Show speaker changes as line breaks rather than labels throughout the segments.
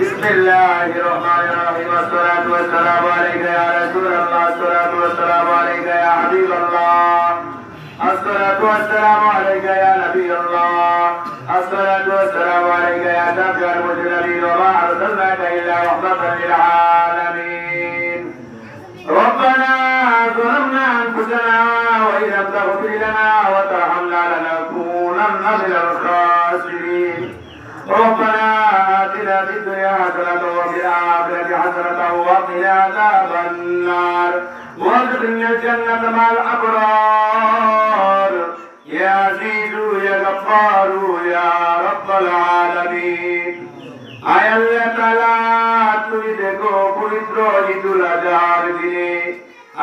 بسم الله الرحمن الرحيم. والصلاة والسلام عليك يا رسول الله. الصلاة والسلام عليك يا حبيب الله. الصلاة والسلام عليك يا نبي الله. الصلاة والسلام عليك يا شفيع المذنبين وما أرسلناك إلا رحمة للعالمين. ربنا ظلمنا أنفسنا وإن لم تغفر لنا وترحمنا لنكونن من الخاسرين. وقنا عذاب النار وادخلنا الجنة مع الأبرار يا عزيز يا غفار يا رب العالمين আয় আল্লাহ তাআলা তুমি দেখো পবিত্র ঈদুল আজহার দিনে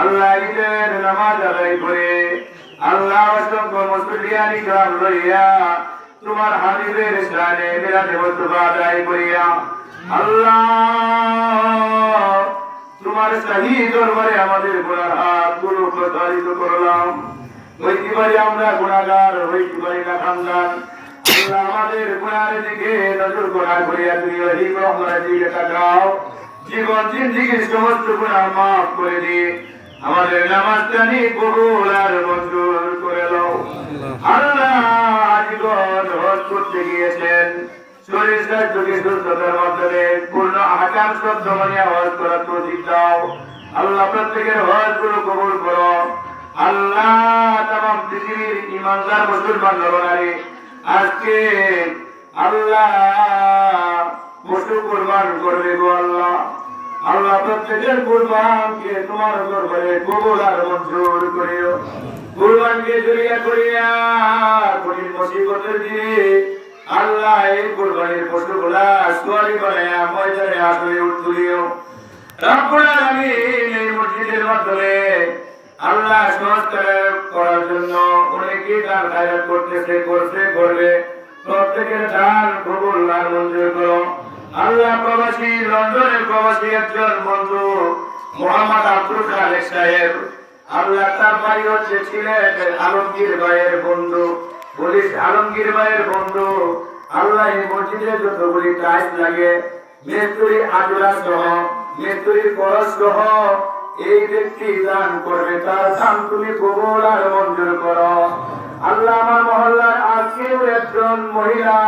আল্লাহ ঈদের নামাজ আদায় করে আল্লাহ অসংখ্য মুসলিয়ান ইকরাম লইয়া তোমার হাবিবের শানে মিলাদে মুস্তফা আদায় করিয়া আল্লাহ, তোমার দরবারে আমাদের হাতগুলো প্রসারিত করলাম। হইতে পারি আমরা গুণাগার হইতে পারি না খানদান আমাদের গুণার দিকে নজর করিয়া জীবন জিন্দিগির সমস্ত গুণা মাফ করে দিয়ে আমাদের নামাজটানি কবুল আর মঞ্জুর করে দাও আল্লাহ আজীবন হজ করতে গিয়েছেন। শরীর স্বাস্থ্যকে সুস্থতার মাধ্যমে পূর্ণ শব্দ মানিয়া হজ করার দাও। আল্লাহ প্রত্যেকের হজগুলো কবুল করো। আল্লাহ তাম পৃথিবীর ইমানদার মুসলমান আজকে আল্লাহ পশু কোরবান করবে গো আল্লাহ। আল্লাহ প্রত্যেকের কোরবানকে তোমার দরবারে কবুল আর মঞ্জুর করিও। কোরবানকে জড়িয়া করিয়া কঠিন মুসিবতের দিনে আল্লাহ এই কোরবানির পশুগুলা সোয়ারি বানায়া ময়দানে আসলে উঠতুলিও আলামিন এই মসজিদের মাধ্যমে আল্লাহ সংস্কার করার জন্য অনেকেই দান খায়রাত করতেছে, করছে, করবে। প্রত্যেকের দান কবুল আর মঞ্জুর করো। আল্লাহ প্রবাসী লন্ডনের প্রবাসী একজন বন্ধু, মোহাম্মদ আব্দুল সাহেব। আল্লাহ তার বাড়ি হচ্ছে সিলেট আলমগীর ভাইয়ের বন্ধু। পুলিশ আলমগীর ভাইয়ের বন্ধু। আল্লাহ এই মসজিদে যতগুলি টাইস লাগে, মেস্তুরি আজুরা সহ মেস্তুরির করস সহ, এই ব্যক্তি দান করবে, তার দান তুমি কবুল আর মঞ্জুর করো। আল্লাহ আমার মহল্লার আজকেও একজন মহিলা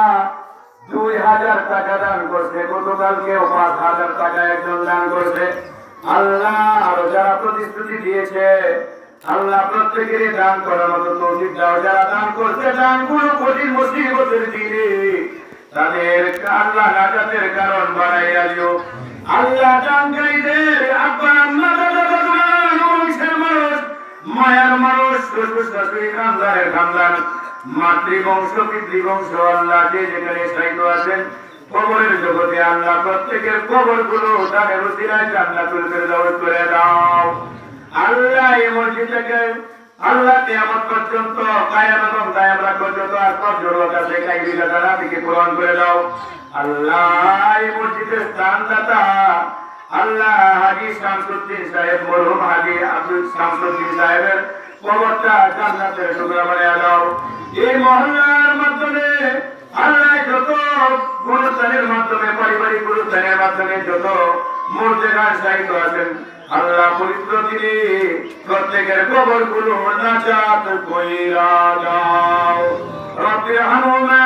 দুই হাজার টাকা দান করছে। গতকালকেও পাঁচ হাজার টাকা একজন দান করছে। আল্লাহ আরও যারা প্রতিশ্রুতি দিয়েছে, আল্লাহ প্রত্যেকেরই দান করার মতো তৌফিক দাও। যারা দান করছে দানগুলো কঠিন মুসিবতের দিনে তাদের আল্লাহ নাজাতের কারণ বানাইয়া দিও আল্লাহ দানকারীদের আব্বা আম্মা দাদা দাদা মানুষ মায়ার মানুষ শ্বশুর শাশুড়ি খানদানের খানদান মাতৃবংশ পিতৃবংশ আল্লাহ যে যেখানে সাহিত্য আছেন কবরের জগতে আল্লাহ প্রত্যেকের কবরগুলো উসিলায় জান্নাতুল ফেরদাউস করে দাও আল্লাহ এই মসজিদটাকে আল্লাহ কিয়ামত পর্যন্ত কায়াম এবং কায়াম পর্যন্ত আর কত জড়ো কাছে কাইবিলা দ্বারা দিকে পূরণ করে দাও আল্লাহ এই মসজিদের স্থান দাতা আল্লাহ হাজি শামসুদ্দিন সাহেব, মরহুম হাজি আব্দুল শামসুদ্দিন সাহেবের কবরটা জান্নাতের টুকরা বানিয়ে দাও এই মহল্লার মাধ্যমে, আল্লাহ যত গুরুস্থানের মাধ্যমে, পারিবারিক গুরুস্থানের মাধ্যমে যত মূর্তিকার সাহিত্য আছেন, আল্লাহ পবিত্র তিনি প্রত্যেকের কবরগুলো নাচাত কইরা দাও। রব্বি হানুমা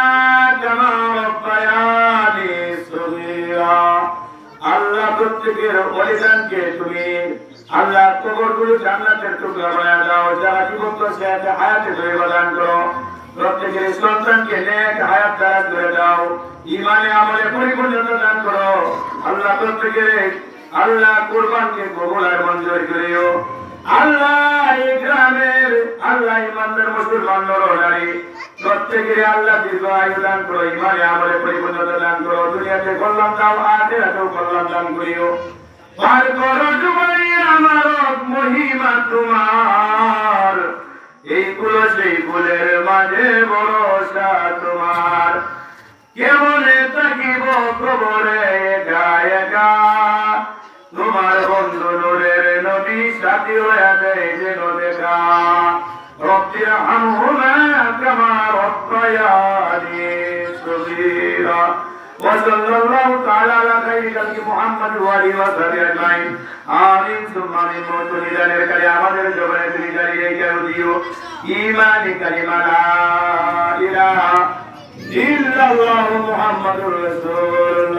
প্রত্যেকের অলিদানকে তুমি? আল্লাহ কবরগুলো জান্নাতের টুকরা বানিয়ে দাও, যারা সে আছে হায়াতে ধরে প্রদান করো। প্রত্যেকের সন্তানকে নেক হায়াত দ্বারা করে দাও। ইমানে আমলে পরিপূর্ণতা দান করো। আল্লাহ প্রত্যেকের, আল্লাহ কোরবানকে কবুল আর মঞ্জুর করিও। আল্লাহ গ্রামের, আল্লাহ ইমানদার মুসলমান নরনারী প্রত্যেকের আল্লাহ দীর্ঘ আয়ু দান করো জুবাই আমার মহিমা তোমার। এই কুলো, সেই ফুলের মাঝে ভরসা তোমার। কেমনে থাকিব কবরে গায় সাথী হয়ে দেয় যেন দেখা রব্বির হামহুমা কামা রব্বায়ানি সগীরা وصلى الله تعالى على خير خلق محمد وآله وصحبه أجمعين آمين ثم آمين موت নিদানের কালে আমাদের জবানে তুমি দাঁড়িয়ে কেন দিও ইমানি কালিমা লা ইলাহা ইল্লাল্লাহু মুহাম্মাদুর রাসূল